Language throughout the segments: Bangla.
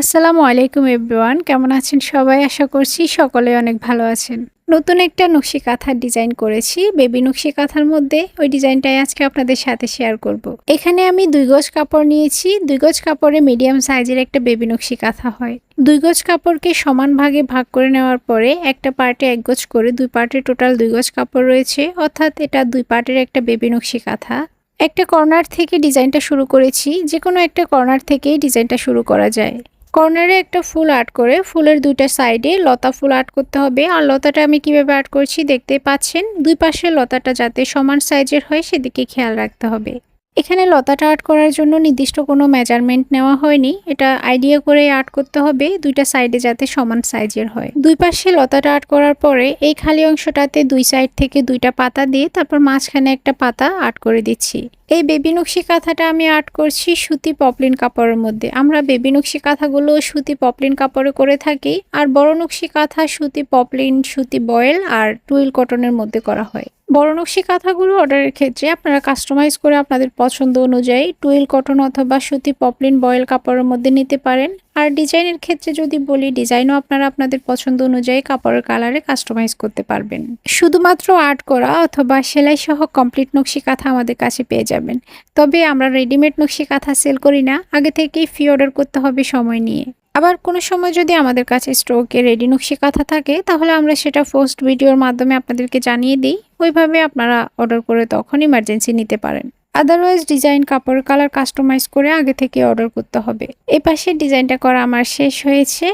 আসসালামু আলাইকুম এভরিওয়ান, কেমন আছেন সবাই? আশা করছি সকলে অনেক ভালো আছেন। নতুন একটা নকশি কাঁথার ডিজাইন করেছি। বেবি নকশি কাঁথার মধ্যে ওই ডিজাইনটাই আজকে আপনাদের সাথে শেয়ার করব। এখানে আমি দুই গজ কাপড় নিয়েছি। দুই গজ কাপড়ে মিডিয়াম সাইজের একটা বেবি নকশি কাঁথা হয়। দুই গজ কাপড়কে সমান ভাগে ভাগ করে নেওয়ার পরে একটা পার্টে এক গজ করে দুই পার্টে টোটাল দুই গজ কাপড় রয়েছে। অর্থাৎ এটা দুই পার্টের একটা বেবি নকশি কাঁথা। একটা কর্নার থেকে ডিজাইনটা শুরু করেছি। যে কোনো একটা কর্নার থেকেই ডিজাইনটা শুরু করা যায়। কর্নারে একটা ফুল আর্ট করে, ফুলের দুইটা সাইডে লতা ফুল আর্ট করতে হবে। আর লতাটা আমি কীভাবে আর্ট করছি দেখতে পাচ্ছেন? দুই পাশে লতাটা যাতে সমান সাইজের হয় সেদিকে খেয়াল রাখতে হবে। এখানে লতাটা আর্ট করার জন্য নির্দিষ্ট কোনো মেজারমেন্ট নেওয়া হয়নি। এটা আইডিয়া করে আর্ট করতে হবে, দুইটা সাইডে যাতে সমান সাইজের হয়। দুই পাশে লতাটা আর্ট করার পরে এই খালি অংশটাতে দুই সাইড থেকে দুইটা পাতা দিয়ে তারপর মাঝখানে একটা পাতা আর্ট করে দিচ্ছি। এই বেবি নকশি কাঁথাটা আমি আর্ট করছি সুতি পপলিন কাপড়ের মধ্যে। আমরা বেবি নকশি কাঁথাগুলো সুতি পপলিন কাপড়ে করে থাকি, আর বড় নকশি কাঁথা সুতি পপলিন সুতি বয়েল আর টুইল কটনের মধ্যে করা হয়। বড় নকশি কাঁথাগুলো অর্ডারের ক্ষেত্রে আপনারা কাস্টমাইজ করে আপনাদের পছন্দ অনুযায়ী টুয়েল কটন অথবা সুতি পপলিন বয়েল কাপড়ের মধ্যে নিতে পারেন। আর ডিজাইনের ক্ষেত্রে যদি বলি ডিজাইনও আপনারা আপনাদের পছন্দ অনুযায়ী কাপড়ের কালারে কাস্টমাইজ করতে পারবেন। শুধুমাত্র আর্ট করা অথবা সেলাই সহ কমপ্লিট নকশি কাঁথা আমাদের কাছে পেয়ে যাবেন। তবে আমরা রেডিমেড নকশি কাঁথা সেল করি না, আগে থেকেই ফি অর্ডার করতে হবে সময় নিয়ে। আবার কোনো সময় যদি আমাদের কাছে স্টকে রেডি নকশি কাঁথা থাকে, তাহলে আমরা সেটা ফার্স্ট ভিডিওর মাধ্যমে আপনাদেরকে জানিয়ে দিই। ওইভাবে আপনারা অর্ডার করে তখন ইমার্জেন্সি নিতে পারেন। আদারওয়াইজ ডিজাইন কাপড়ের কালার কাস্টমাইজ করে আগে থেকে অর্ডার করতে হবে। এই পাশে ডিজাইনটা করা আমার শেষ হয়েছে।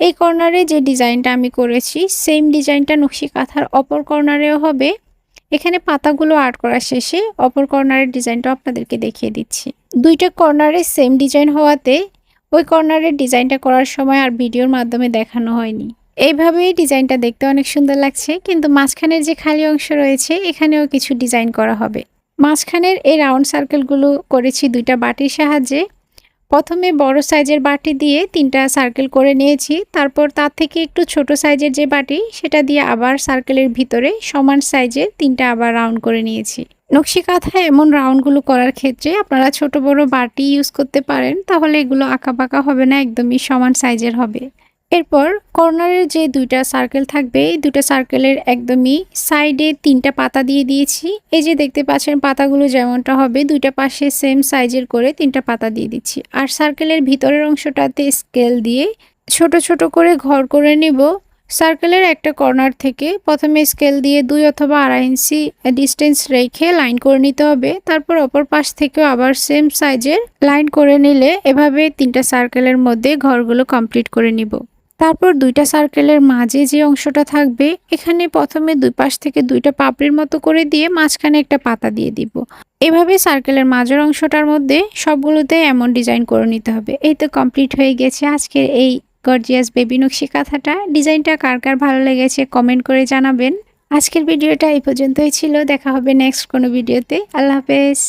এই কর্নারে যে ডিজাইনটা আমি করেছি সেম ডিজাইনটা নকশি কাঁথার অপর কর্নারেও হবে। এখানে পাতাগুলো আর্ট করা শেষে অপর কর্নারের ডিজাইনটা আপনাদেরকে দেখিয়ে দিচ্ছি। দুইটা কর্নারে সেম ডিজাইন হওয়াতে ওই কর্নারের ডিজাইনটা করার সময় আর ভিডিওর মাধ্যমে দেখানো হয়নি। এইভাবেই ডিজাইনটা দেখতে অনেক সুন্দর লাগছে, কিন্তু মাঝখানের যে খালি অংশ রয়েছে, এখানেও কিছু ডিজাইন করা হবে। মাঝখানের এই রাউন্ড সার্কেলগুলো করেছি দুইটা বাটির সাহায্যে। প্রথমে বড় সাইজের বাটি দিয়ে তিনটা সার্কেল করে নিয়েছি, তারপর তার থেকে একটু ছোট সাইজের যে বাটি, সেটা দিয়ে আবার সার্কেলের ভিতরে সমান সাইজের তিনটা আবার রাউন্ড করে নিয়েছি। নকশি কাঁথায় এমন রাউন্ডগুলো করার ক্ষেত্রে আপনারা ছোট বড় বাটি ইউজ করতে পারেন, তাহলে এগুলো আঁকা বাঁকা হবে না, একদমই সমান সাইজের হবে। এরপর কর্নারের যে দুইটা সার্কেল থাকবে, এই দুটো সার্কেলের একদমই সাইডে তিনটা পাতা দিয়ে দিয়েছি। এই যে দেখতে পাচ্ছেন পাতাগুলো যেমনটা হবে, দুইটা পাশে সেম সাইজের করে তিনটা পাতা দিয়ে দিচ্ছি। আর সার্কেলের ভিতরের অংশটাতে স্কেল দিয়ে ছোট ছোট করে ঘর করে নিব। সার্কেলের একটা কর্নার থেকে প্রথমে স্কেল দিয়ে দুই অথবা আড়াই ইঞ্চি ডিস্টেন্স রেখে লাইন করে নিতে হবে। তারপর অপর পাশ থেকেও আবার সেম সাইজের লাইন করে নিলে এভাবে তিনটা সার্কেলের মধ্যে ঘরগুলো কমপ্লিট করে নিব। তারপর দুইটা সার্কেলের মাঝে যে অংশটা থাকবে, এখানে প্রথমে দুই পাশ থেকে দুইটা পাপড়ির মতো করে দিয়ে মাঝখানে একটা পাতা দিয়ে দিব। এভাবে সার্কেলের মাঝের অংশটার মধ্যে সবগুলোতে এমন ডিজাইন করে নিতে হবে। এই তো কমপ্লিট হয়ে গেছে আজকের এই গর্জিয়াস বেবি নকশি কাঁথাটা। ডিজাইনটা কার কার ভালো লেগেছে কমেন্ট করে জানাবেন। আজকের ভিডিওটা এই পর্যন্তই ছিল। দেখা হবে নেক্সট কোনো ভিডিওতে। আল্লাহ হাফেজ।